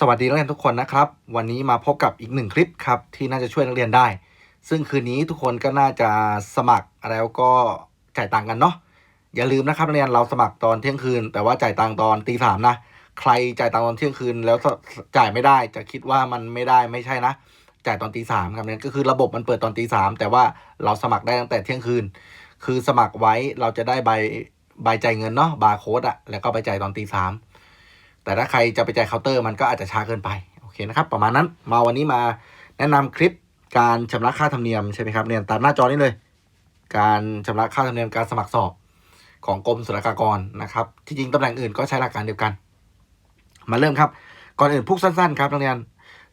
สวัสดีนักเรียนทุกคนนะครับ วันนี้มาพบกับอีกหนึ่งคลิปครับที่น่าจะช่วยนักเรียนได้ ซึ่งคืนนี้ทุกคนก็น่าจะสมัครแล้วก็จ่ายตังค์กันเนาะอย่าลืมนะครับนักเรียนเราสมัครตอนเที่ยงคืน แต่ว่าจ่ายตังค์ตอนตีสามนะใครจ่ายตังค์ตอนเที่ยงคืน แล้วจ่ายไม่ได้จะคิดว่ามันไม่ได้ไม่ใช่นะ จ่ายตอนตีสามครับเนี่ยก็คือระบบมันเปิดตอนตีสามแต่ว่าเราสมัครได้ตั้งแต่เที่ยงคืน คือสมัครไว้เราจะได้ใบใบจ่ายเงินเนาะบาร์โค้ดอะแล้วก็ไปจ่ายตอนตีสาม แต่ถ้าใครจะไปจ่ายเคาน์เตอร์มันก็อาจจะช้าเกินไป โอเคนะครับ ประมาณนั้นมาวันนี้มาแนะนำคลิปการชำระค่าธรรมเนียมใช่ไหมครับเนี่ยตามหน้าจอนี้เลย การชำระค่าธรรมเนียมการสมัครสอบของกรมศุลกากรนะครับที่จริงตำแหน่งอื่นก็ใช้หลักการเดียวกัน มาเริ่มครับ ก่อนอื่นพูดสั้นๆ ครับนักเรียน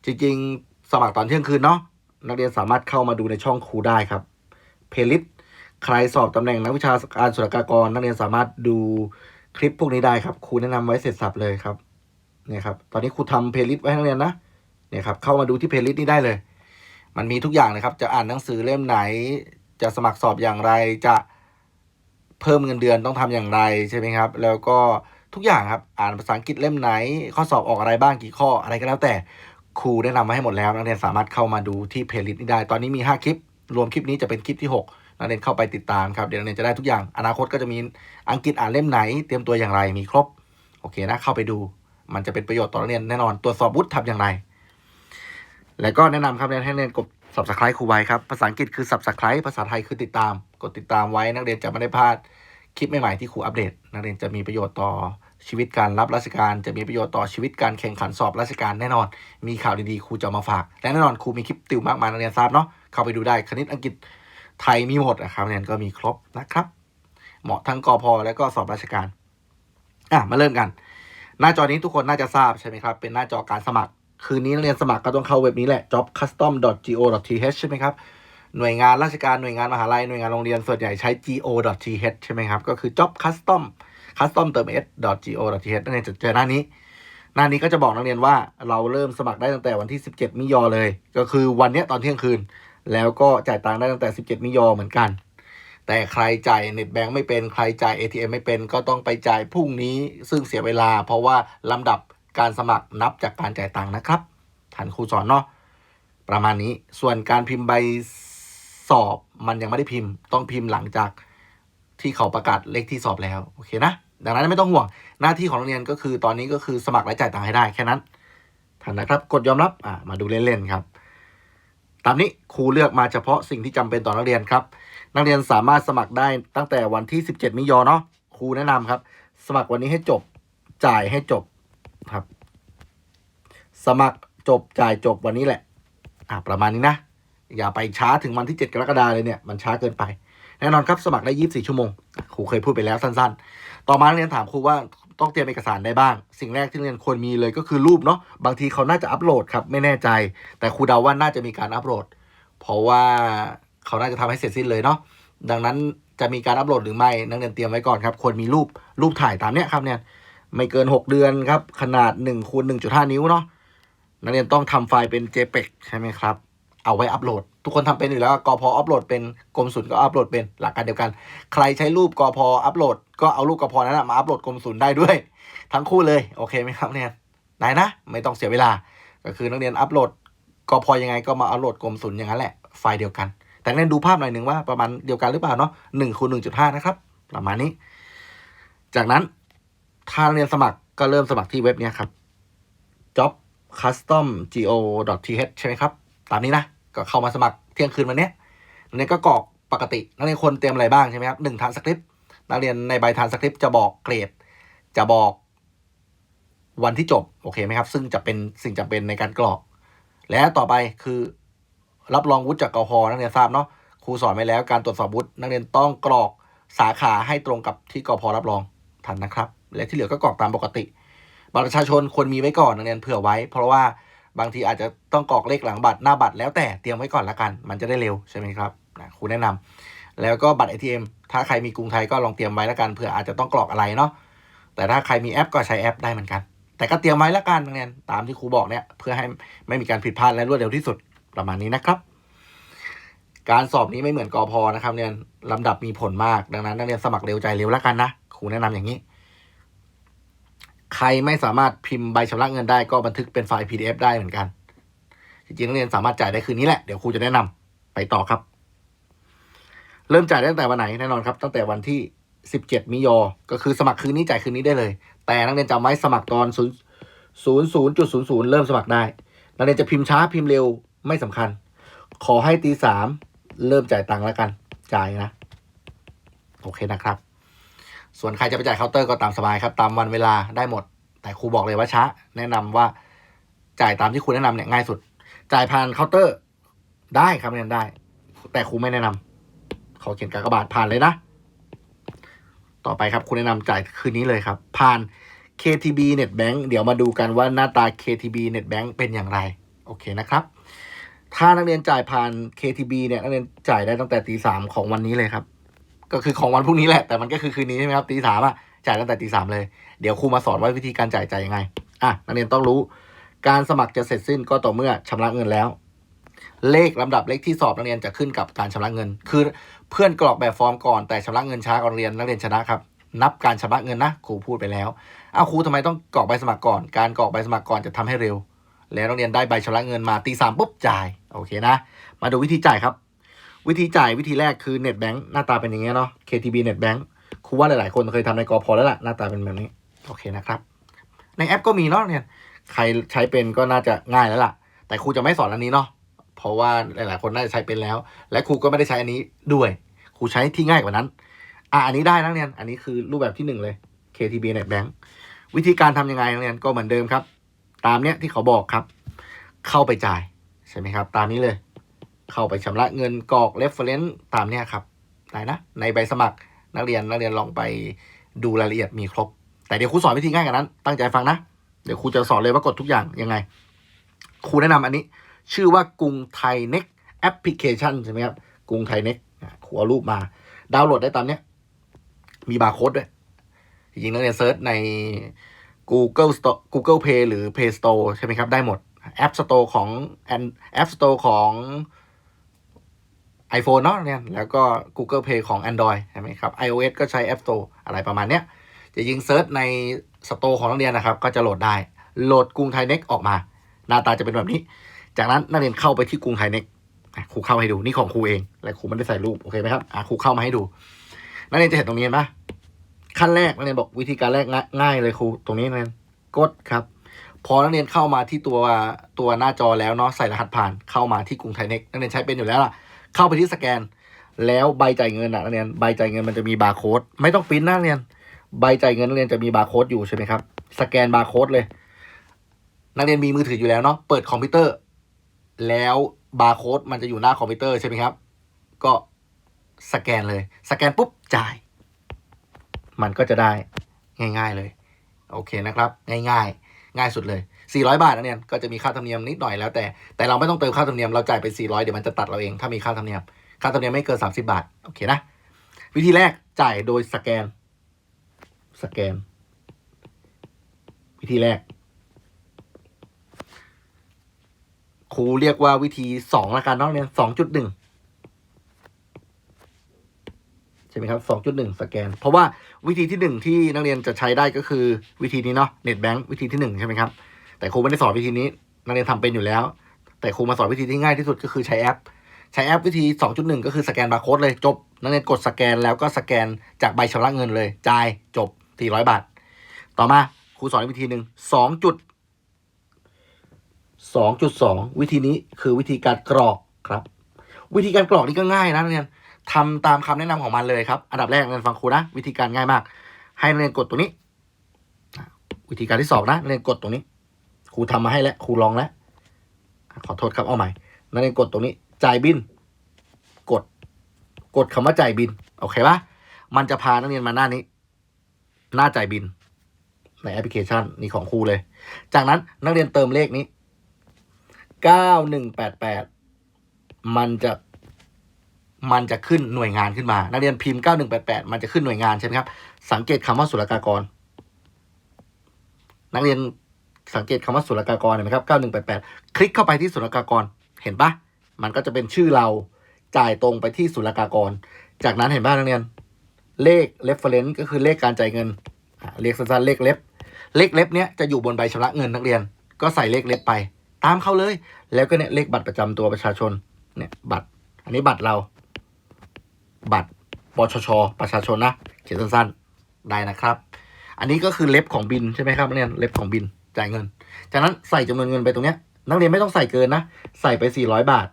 จริงๆ สมัครตอนเที่ยงคืนเนาะนักเรียนสามารถเข้ามาดูในช่องครูได้ครับเพลิสใครสอบตำแหน่งนักวิชาการศุลกากร นักเรียนสามารถดู คลิปพวกนี้ได้ครับครูแนะนำไว้เสร็จสับเลยครับเนี่ยครับ ตอนนี้ครูทำเพลย์ลิสต์ไว้ให้นักเรียนนะเนี่ยครับเข้ามาดูที่เพลย์ลิสต์นี้ได้เลย มันมีทุกอย่างเลยครับ จะอ่านหนังสือเล่มไหน จะสมัครสอบอย่างไรจะเพิ่มเงินเดือนต้องทำอย่างไรใช่ไหมครับ แล้วก็ทุกอย่างครับอ่านภาษาอังกฤษเล่มไหน ข้อสอบออกอะไรบ้างกี่ข้ออะไรก็แล้วแต่ครูแนะนำมาให้หมดแล้วนักเรียนสามารถเข้ามาดูที่เพลย์ลิสต์นี้ได้ ตอนนี้มี 5 คลิป รวมคลิปนี้จะเป็นคลิปที่ 6 นักเรียนเข้าไปติดตามครับเดี๋ยวนักเรียนจะได้ทุกอย่างอนาคตก็จะมีอังกฤษอ่านเล่มไหน เตรียมตัวอย่างไรมีครบโอเคนะเข้าไปดู มันจะเป็นประโยชน์ต่อนักเรียนแน่นอนตรวจสอบวุฒิทำอย่างไร แล้วก็แนะนำครับเรียนให้นักเรียนกด subscribe ครูไว้ครับภาษาอังกฤษคือ subscribe ภาษาไทยคือติดตาม กดติดตามไว้นักเรียนจะไม่ได้พลาดคลิปใหม่ๆที่ครูอัปเดต นักเรียนจะมีประโยชน์ต่อชีวิตการรับราชการ จะมีประโยชน์ต่อชีวิตการแข่งขันสอบราชการแน่นอน มีข่าวดีๆครูจะเอามาฝากและแน่นอนครูมีคลิปติวมากมายนักเรียนทราบเนาะเข้าไปดูได้คณิตอังกฤษ ไทยมีหมดนะครับเรียนก็มีครบนะครับ เหมาะทั้งกอพและก็สอบราชการอะมาเริ่มกัน หน้าจอนี้ทุกคนน่าจะทราบใช่ไหมครับ เป็นหน้าจอการสมัคร คืนนี้นักเรียนสมัครก็ต้องเข้าเว็บนี้แหละ jobcustom.go.th ใช่ไหมครับหน่วยงานราชการหน่วยงานมหาลัยหน่วยงานโรงเรียนส่วนใหญ่ใช้ go.th ใช่ไหมครับ ก็คือ job custom custom เติม s go.th นักเรียนจะเจอหน้านี้ หน้านี้ก็จะบอกนักเรียนว่าเราเริ่มสมัครได้ตั้งแต่วันที่ 17 มิยอเลย ก็คือวันนี้ตอนเที่ยงคืน แล้วก็จ่ายตังค์ได้ตั้งแต่ 17 มิยอเหมือนกัน แต่ใครจ่ายเน็ตแบงค์ไม่เป็นใครจ่าย ATM ไม่เป็น ก็ต้องไปจ่ายพรุ่งนี้ซึ่งเสียเวลา เพราะว่าลำดับการสมัครนับจากการจ่ายตังค์นะครับท่านครูสอนเนาะประมาณนี้ส่วนการพิมพ์ใบสอบมันยังไม่ได้พิมพ์ ต้องพิมพ์หลังจากที่เขาประกาศเลขที่สอบแล้วโอเคนะดังนั้นไม่ต้องห่วงหน้าที่ของนักเรียนก็คือตอนนี้ก็คือสมัครและจ่ายตังค์ให้ได้แค่นั้นท่านนะครับ กดยอมรับอ่ามาดูเล่นๆครับ ตามนี้ครูเลือกมาเฉพาะสิ่งที่จำเป็นต่อนักเรียนครับ นักเรียนสามารถสมัครได้ตั้งแต่วันที่ 17 มิยอเนาะครูแนะนำครับ สมัครวันนี้ให้จบจ่ายให้จบครับ สมัครจบจ่ายจบวันนี้แหละ อ่าประมาณนี้นะ อย่าไปช้าถึงวันที่ 7 กรกฎาเลยเนี่ยมันช้าเกินไปแน่นอนครับสมัครได้ 24 ชั่วโมงครูเคยพูดไปแล้วสั้น ๆ ต่อมานักเรียนถามครูว่า ต้องเตรียมเอกสารได้บ้าง สิ่งแรกที่นักเรียนควรมีเลยก็คือรูปเนาะบางทีเขาน่าจะอัปโหลดครับไม่แน่ใจ แต่ครูเดาว่าน่าจะมีการอัปโหลด เพราะว่าเขาน่าจะทำให้เสร็จสิ้นเลยเนาะดังนั้นจะมีการอัปโหลดหรือไม่นักเรียนเตรียมไว้ก่อนครับควรมีรูปรูปถ่ายตามเนี้ยครับเนี่ยไม่เกิน 6 เดือนครับขนาด1คูณ1.5 นิ้วเนาะนักเรียนต้องทำไฟล์เป็น JPEG ใช่ไหมครับ เอาไว้อัปโหลด ทุกคนทำเป็นอยู่แล้วกอพออัปโหลดเป็นกรมศุลก็อัปโหลดเป็นหลักการเดียวกัน ใครใช้รูปกอพออัปโหลด ก็เอารูปกอพอนั้นมาอัปโหลดกรมศุลได้ด้วย ทั้งคู่เลยโอเคไหมครับเนี่ยไหนนะ ไม่ต้องเสียเวลา ก็คือนักเรียนอัปโหลดกอพอยังไงก็มาอัปโหลดกรมศุลอย่างนั้นแหละไฟล์เดียวกัน แต่เรียนดูภาพหน่อยหนึ่งว่าประมาณเดียวกันหรือเปล่าเนาะหนึ่งคูณหนึ่งจุดห้านะครับประมาณนี้ จากนั้นถ้านักเรียนสมัครก็เริ่มสมัครที่เว็บนี้ครับ job custom go th ใช่ไหมครับ ตามนี้นะก็เข้ามาสมัครเที่ยงคืนวันนี้นักเรียนก็กรอกปกติ นักเรียนควรเตรียมอะไรบ้างใช่ไหมครับหนึ่งทานสคริปต์นักเรียนในใบทานสคริปต์จะบอกเกรด จะบอกวันที่จบโอเคไหมครับ ซึ่งจะเป็นสิ่งจำเป็นในการกรอก และต่อไปคือรับรองวุฒิจากกพนักเรียนทราบเนาะครูสอนไว้แล้วการตรวจสอบวุฒินักเรียนต้องกรอกสาขาให้ตรงกับที่กพรับรองทันนะครับ และที่เหลือก็กรอกตามปกติบัตรประชาชนควรมีไว้ก่อนนักเรียนเผื่อไว้ เพราะว่า บางทีอาจจะต้องกรอกเลขหลังบัตรหน้าบัตรแล้วแต่เตรียมไว้ก่อนละกัน มันจะได้เร็วใช่ไหมครับนะครูแนะนำแล้วก็บัตร ATM ถ้าใครมีกรุงไทยก็ลองเตรียมไว้ละกันเผื่ออาจจะต้องกรอกอะไรเนาะแต่ถ้าใครมีแอปก็ใช้แอปได้เหมือนกัน แต่ก็เตรียมไว้ละกันนักเรียนตามที่ครูบอกเนี่ยเพื่อให้ไม่มีการผิดพลาดและรวดเร็วที่สุดประมาณนี้นะครับ การสอบนี้ไม่เหมือนกอพอนะครับเนี่ยลำดับมีผลมากดังนั้นนักเรียนสมัครเร็วใจเร็วล้วกันนะครูแนะนำอย่างนี้ ใครไม่สามารถพิมพ์ใบชำระเงินได้ก็บันทึกเป็นไฟล์ PDF ได้เหมือนกัน จริงๆนักเรียนสามารถจ่ายได้คืนนี้แหละ เดี๋ยวครูจะแนะนำไปต่อครับ เริ่มจ่ายตั้งแต่วันไหนแน่นอนครับ ตั้งแต่วันที่ 17 มิยอ ก็คือสมัครคืนนี้จ่ายคืนนี้ได้เลย แต่นักเรียนจำไว้สมัครตอน0 0 0.00 เริ่มสมัครได้ นักเรียนจะพิมพ์ช้าพิมพ์เร็วไม่สำคัญ ขอให้ตีสามเริ่มจ่ายตังค์แล้วกัน จ่ายนะ โอเคนะครับ ส่วนใครจะไปจ่ายเคาน์เตอร์ก็ตามสบายครับ ตามวันเวลาได้หมด แต่ครูบอกเลยว่าช้า แนะนำว่าจ่ายตามที่ครูแนะนำเนี่ยง่ายสุด จ่ายผ่านเคาน์เตอร์ได้ครับเรียนได้ แต่ครูไม่แนะนำขอเขียนกากบาทผ่านเลยนะ ต่อไปครับครูแนะนำจ่ายคืนนี้เลยครับ ผ่าน KTB Netbank เดี๋ยวมาดูกันว่าหน้าตา KTB Netbank เป็นอย่างไร โอเคนะครับ ถ้านักเรียนจ่ายผ่าน KTB เนี่ยนักเรียนจ่ายได้ตั้งแต่ตีสามของวันนี้เลยครับ ก็คือของวันพรุ่งนี้แหละ แต่มันก็คือคืนนี้ใช่ไหมครับตีสามอะจ่ายตั้งแต่ตีสามเลย เดี๋ยวครูมาสอนว่าวิธีการจ่ายจ่ายยังไง อะนักเรียนต้องรู้ การสมัครจะเสร็จสิ้นก็ต่อเมื่อชำระเงินแล้ว เลขลำดับเลขที่สอบนักเรียนจะขึ้นกับการชำระเงิน คือเพื่อนกรอกแบบฟอร์มก่อนแต่ชำระเงินช้าก่อนเรียนนักเรียนชนะครับ นับการชำระเงินนะครูพูดไปแล้วอ้าวครูทำไมต้องกรอกใบสมัครก่อน การกรอกใบสมัครก่อนจะทำให้เร็ว แล้วนักเรียนได้ใบชำระเงินมาตีสามปุ๊บจ่ายโอเคนะ มาดูวิธีจ่ายครับ วิธีจ่ายวิธีแรกคือเน็ตแบงค์หน้าตาเป็นอย่างเงี้ยเนาะ KTB เน็ตแบงค์ครูว่าหลายๆ คนเคยทำในกอพอแล้วล่ะ หน้าตาเป็นแบบนี้ โอเคนะครับ ในแอปก็มีเนาะเนี่ย ใครใช้เป็นก็น่าจะง่ายแล้วล่ะ แต่ครูจะไม่สอนอันนี้เนาะเพราะว่าหลายๆ คนน่าจะใช้เป็นแล้ว และครูก็ไม่ได้ใช้อันนี้ด้วย ครูใช้ที่ง่ายกว่านั้น อะอันนี้ได้นักเรียน อันนี้คือรูปแบบที่หนึ่งเลย KTB Net Bank วิธีการทำยังไงนักเรียนก็เหมือนเดิมครับ ตามเนี้ยที่เขาบอกครับ เข้าไปจ่ายใช่ไหมครับ ตามนี้เลย เข้าไปชำระเงินกรอก reference ตามเนี้ยครับได้นะ ในใบสมัครนักเรียนนักเรียนลองไปดูรายละเอียดมีครบ แต่เดี๋ยวครูสอนวิธีง่ายกว่านั้น ตั้งใจฟังนะ เดี๋ยวครูจะสอนเลยว่ากดทุกอย่างยังไง ครูแนะนำอันนี้ ชื่อว่ากรุงไทยเน็กแอปพลิเคชันใช่ไหมครับกรุงไทยเน็กครูเอารูปมา ดาวน์โหลดได้ตามเนี้ยมีบาร์โค้ดด้วยจริงๆแล้วเนี่ยเซิร์ชใน Google Store Google Play หรือ Play Store ใช่ไหมครับ ได้หมด App Store ของ App Store ของ iPhone เนาะเนี่ยแล้วก็ Google Play ของ Android ใช่ไหมครับ iOS ก็ใช้ App Store อะไรประมาณเนี้ยจะยิงเซิร์ชใน Store ของนักเรียนนะครับ ก็จะโหลดได้ โหลดกรุงไทยเน็กออกมา หน้าตาจะเป็นแบบนี้ จากนั้นนักเรียนเข้าไปที่กรุงไทยเน็กครูเข้าให้ดูนี่ของครูเอง และครูไม่ได้ใส่รูปโอเคไหมครับอะครูเข้ามาให้ดู นักเรียนจะเห็นตรงนี้เห็นปะขั้นแรกนักเรียนบอกวิธีการแรกง่ายง่ายเลยครูตรงนี้นักเรียนกดครับพอนักเรียนเข้ามาที่ตัวตัวหน้าจอแล้วเนาะใส่รหัสผ่านเข้ามาที่กรุงไทยเน็กนักเรียนใช้เป็นอยู่แล้วล่ะ เข้าไปที่สแกน แล้วใบจ่ายเงินนะนักเรียนใบจ่ายเงินมันจะมีบาร์โค้ดไม่ต้องปริ้นนะนักเรียน ใบจ่ายเงินนักเรียนจะมีบาร์โค้ดอยู่ใช่ไหมครับสแกนบาร์โค้ดเลย นักเรียนมีมือถืออยู่แล้วเนาะเปิดคอมพิวเตอร์ แล้วบาร์โค้ดมันจะอยู่หน้าคอมพิวเตอร์ใช่ไหมครับ ก็สแกนเลย สแกนปุ๊บจ่าย มันก็จะได้ง่าย ๆเลย โอเคนะครับ ง่าย ๆ ง่ายสุดเลย 400 บาทนะเนี่ยก็จะมีค่าธรรมเนียมนิดหน่อยแล้วแต่แต่เราไม่ต้องเติมค่าธรรมเนียมเราจ่ายไป 400 เดี๋ยวมันจะตัดเราเองถ้ามีค่าธรรมเนียมค่าธรรมเนียมไม่เกิน 30 บาทโอเคนะวิธีแรกจ่ายโดยสแกน สแกน วิธีแรกครูเรียกว่าวิธีสองละกันเนาะเนี่ยสองจุดหนึ่ง ใช่ไหมครับสองจุดหนึ่งสแกน เพราะว่าวิธีที่หนึ่งที่นักเรียนจะใช้ได้ก็คือวิธีนี้เนาะเน็ตแบงค์วิธีที่หนึ่งใช่ไหมครับ แต่ครูไม่ได้สอนวิธีนี้ นักเรียนทำเป็นอยู่แล้ว แต่ครูมาสอนวิธีที่ง่ายที่สุดก็คือใช้แอป ใช้แอปวิธีสองจุดหนึ่งก็คือสแกนบาร์โค้ดเลยจบ นักเรียนกดสแกนแล้วก็สแกนจากใบชำระเงินเลยจ่ายจบสี่ร้อยบาท ต่อมาครูสอนวิธีหนึ่งสองจุดสองจุดสองวิธีนี้คือวิธีการกรอกครับ วิธีการกรอกนี่ก็ง่ายนะนักเรียน ทำตามคำแนะนำของมันเลยครับ อันดับแรกนักเรียนฟังครูนะ วิธีการง่ายมาก ให้นักเรียนกดตรงนี้ วิธีการที่สองนะนักเรียนกดตรงนี้ ครูทำมาให้แล้วครูลองแล้วขอโทษครับเอาใหม่นักเรียนกดตรงนี้ จ่ายบิน กด กดคำว่าจ่ายบิน โอเคปะมันจะพานักเรียนมาหน้านี้ หน้าจ่ายบิน ในแอปพลิเคชันนี่ของครูเลย จากนั้นนักเรียนเติมเลขนี้เก้าหนึ่งแปดแปดมันจะ มันจะขึ้นหน่วยงานขึ้นมา นักเรียนพิมพ์เก้าหนึ่งแปดแปดมันจะขึ้นหน่วยงานใช่ไหมครับ สังเกตคำว่าศุลกากร นักเรียนสังเกตคำว่าศุลกากรเห็นไหมครับเก้าหนึ่งแปดแปดคลิกเข้าไปที่ศุลกากร เห็นปะมันก็จะเป็นชื่อเราจ่ายตรงไปที่ศุลกากร จากนั้นเห็นปะนักเรียน เลข reference ก็คือเลขการจ่ายเงิน เรียกสั้นๆเลขเล็บ เลขเล็บเนี้ยจะอยู่บนใบชำระเงินนักเรียน ก็ใส่เลขเล็บไป ตามเข้าเลย แล้วก็เนี่ยเลขบัตรประจำตัวประชาชน เนี่ยบัตร อันนี้บัตรเรา บัตรปชช ประชาชนนะเขียนสั้นๆได้นะครับ อันนี้ก็คือเล็บของบินใช่ไหมครับนักเรียนเล็บของบินจ่ายเงิน จากนั้นใส่จำนวนเงินไปตรงเนี้ยนักเรียนไม่ต้องใส่เกินนะ ใส่ไป 400 บาท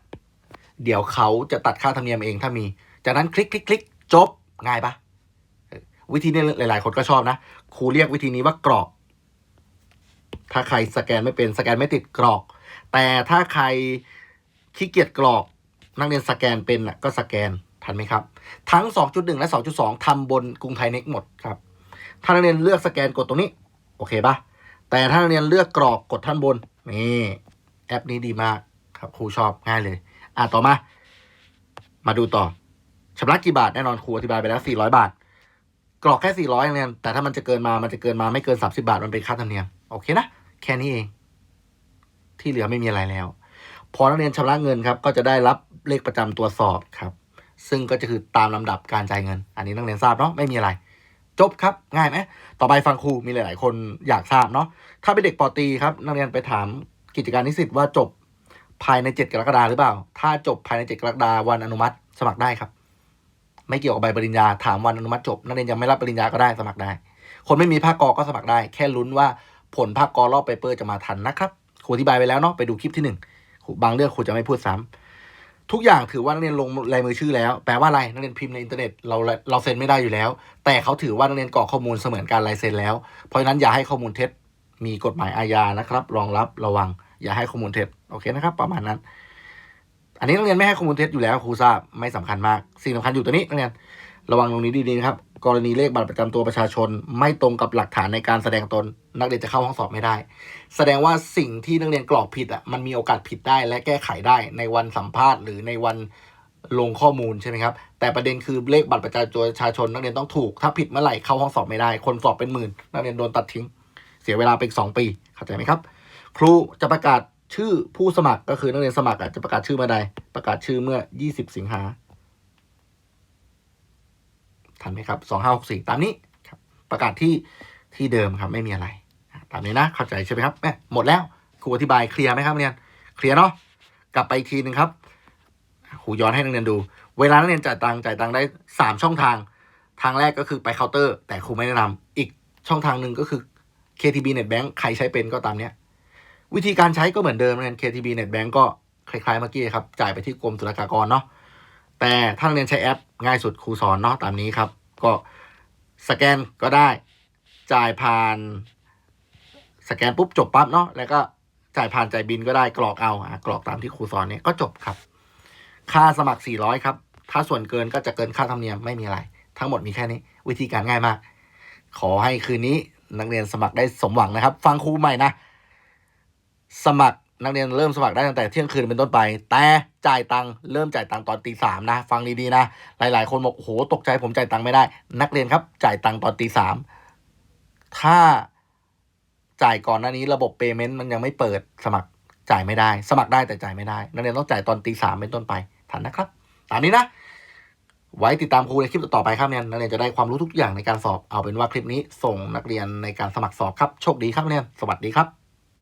เดี๋ยวเขาจะตัดค่าธรรมเนียมเองถ้ามี จากนั้นคลิกคลิกคลิกจบง่ายปะวิธีนี้หลาย ๆ คนก็ชอบนะครูเรียกวิธีนี้ว่ากรอก ถ้าใครสแกนไม่เป็นสแกนไม่ติดกรอก แต่ถ้าใครขี้เกียจกรอก นักเรียนสแกนเป็นน่ะก็สแกน ทันไหมครับ ทั้ง 2.1 และ 2.2ทำบนกรุงไทยเน็กหมดครับ ถ้านักเรียนเลือกสแกนกดตรงนี้ โอเคปะแต่ถ้านักเรียนเลือกกรอกกดท่านบน นี่แอปนี้ดีมากครับครูชอบง่ายเลย อะต่อมา มาดูต่อชำระกี่บาทแน่นอนครูอธิบายไปแล้ว 400 บาท กรอกแค่ 400นักเรียนแต่ถ้ามันจะเกินมามันจะเกินมาไม่เกิน 30 บาท มันเป็นค่าธรรมเนียมโอเคนะแค่นี้เอง ที่เหลือไม่มีอะไรแล้ว พอนักเรียนชำระเงินครับ ก็จะได้รับเลขประจำตัวสอบครับ ซึ่งก็จะคือตามลำดับการจ่ายเงิน อันนี้นักเรียนทราบเนาะไม่มีอะไร จบครับง่ายไหมต่อไปฟังครูมีหลาย ๆ คนอยากทราบเนาะถ้าเป็นเด็กปอตีครับนักเรียนไปถามกิจการนิสิตว่าจบภายใน 7 กรกฎาหรือเปล่า ถ้าจบภายใน 7 กรกฎาวันอนุมัติสมัครได้ครับ ไม่เกี่ยวกับใบปริญญาถามวันอนุมัติจบนักเรียนยังไม่รับปริญญาก็ได้สมัครได้ คนไม่มีภาคกอก็สมัครได้ แค่ลุ้นว่าผลภาคกอรอบเปเปอร์จะมาทันนะครับครูอธิบายไปแล้วเนาะไปดูคลิปที่หนึ่งบางเรื่องครูจะไม่พูดซ้ำ ทุกอย่างถือว่านักเรียนลงลายมือชื่อแล้ว แปลว่าอะไรนักเรียนพิมพ์ในอินเทอร์เน็ตเราเราเซ็นไม่ได้อยู่แล้ว แต่เขาถือว่านักเรียนกรอกข้อมูลเสมือนการลายเซ็นแล้ว เพราะฉะนั้นอย่าให้ข้อมูลเท็จมีกฎหมายอาญานะครับ รองรับระวัง อย่าให้ข้อมูลเท็จโอเคนะครับ ประมาณนั้น อันนี้นักเรียนไม่ให้ข้อมูลเท็จอยู่แล้วครูทราบไม่สำคัญมาก สิ่งสำคัญอยู่ตัวนี้นักเรียน ระวังตรงนี้ดีๆนะครับ กรณีเลขบัตรประจำตัวประชาชน ไม่ตรงกับหลักฐานในการแสดงตน นักเรียนจะเข้าห้องสอบไม่ได้ แสดงว่าสิ่งที่นักเรียนกรอกผิดอะมันมีโอกาสผิดได้และแก้ไขได้ในวันสัมภาษณ์หรือในวันลงข้อมูลใช่ไหมครับ แต่ประเด็นคือเลขบัตรประจำตัวประชาชน นักเรียนต้องถูก ถ้าผิดเมื่อไหร่เข้าห้องสอบไม่ได้ คนสอบเป็นหมื่น นักเรียนโดนตัดทิ้ง เสียเวลาไปอีกสองปี เข้าใจไหมครับ ครูจะประกาศชื่อผู้สมัครก็คือนักเรียนสมัครอะจะประกาศชื่อเมื่อใด ประกาศชื่อเมื่อ 20 สิงหา ทันไหมครับสองห้าหกสี่ตามนี้ครับประกาศที่ที่เดิมครับไม่มีอะไร ตามนี้นะเข้าใจใช่ไหมครับแม่หมดแล้วครูอธิบายเคลียร์ไหมครับนักเรียนเคลียร์เนาะกลับไปอีกทีหนึ่งครับครูย้อนให้นักเรียนดู เวลานักเรียนจ่ายตังค์จ่ายตังค์ได้สามช่องทาง ทางแรกก็คือไปเคาน์เตอร์ แต่ครูไม่แนะนำอีกช่องทางหนึ่งก็คือ KTB Net Bank ใครใช้เป็นก็ตามเนี้ยวิธีการใช้ก็เหมือนเดิมนักเรียน KTB Net Bank ก็คล้ายๆเมื่อกี้ครับจ่ายไปที่กรมศุลกากรเนาะแต่ถ้านักเรียนใช้แอป ง่ายสุดครูสอนเนาะตามนี้ครับ ก็สแกนก็ได้ จ่ายผ่านสแกนปุ๊บจบปั๊บเนาะแล้วก็จ่ายผ่านจ่ายบินก็ได้กรอกเอาอะกรอกตามที่ครูสอนเนี่ยก็จบครับ ค่าสมัคร 400 ครับ ถ้าส่วนเกินก็จะเกินค่าธรรมเนียมไม่มีอะไร ทั้งหมดมีแค่นี้ วิธีการง่ายมาก ขอให้คืนนี้นักเรียนสมัครได้สมหวังนะครับ ฟังครูใหม่นะ สมัคร นักเรียนเริ่มสมัครได้ตั้งแต่เที่ยงคืนเป็นต้นไป แต่จ่ายตังค์เริ่มจ่ายตังค์ตอนตีสามนะ ฟังดีๆนะ หลายๆ คนบอกโอ้โหตกใจผมจ่ายตังค์ไม่ได้ นักเรียนครับจ่ายตังค์ตอนตีสามถ้าจ่ายก่อนหน้านี้ระบบเปย์เมนต์มันยังไม่เปิดสมัครจ่ายไม่ได้ สมัครได้แต่จ่ายไม่ได้ นักเรียนต้องจ่ายตอนตีสามเป็นต้นไปทันนะครับตามนี้นะ ไว้ติดตามครูในคลิปต่อไปครับเนี่ยนักเรียนจะได้ความรู้ทุกอย่างในการสอบเอาเป็นว่าคลิปนี้ส่งนักเรียนในการสมัครสอบครับโชคดีครับเรียนสวัสดีครับ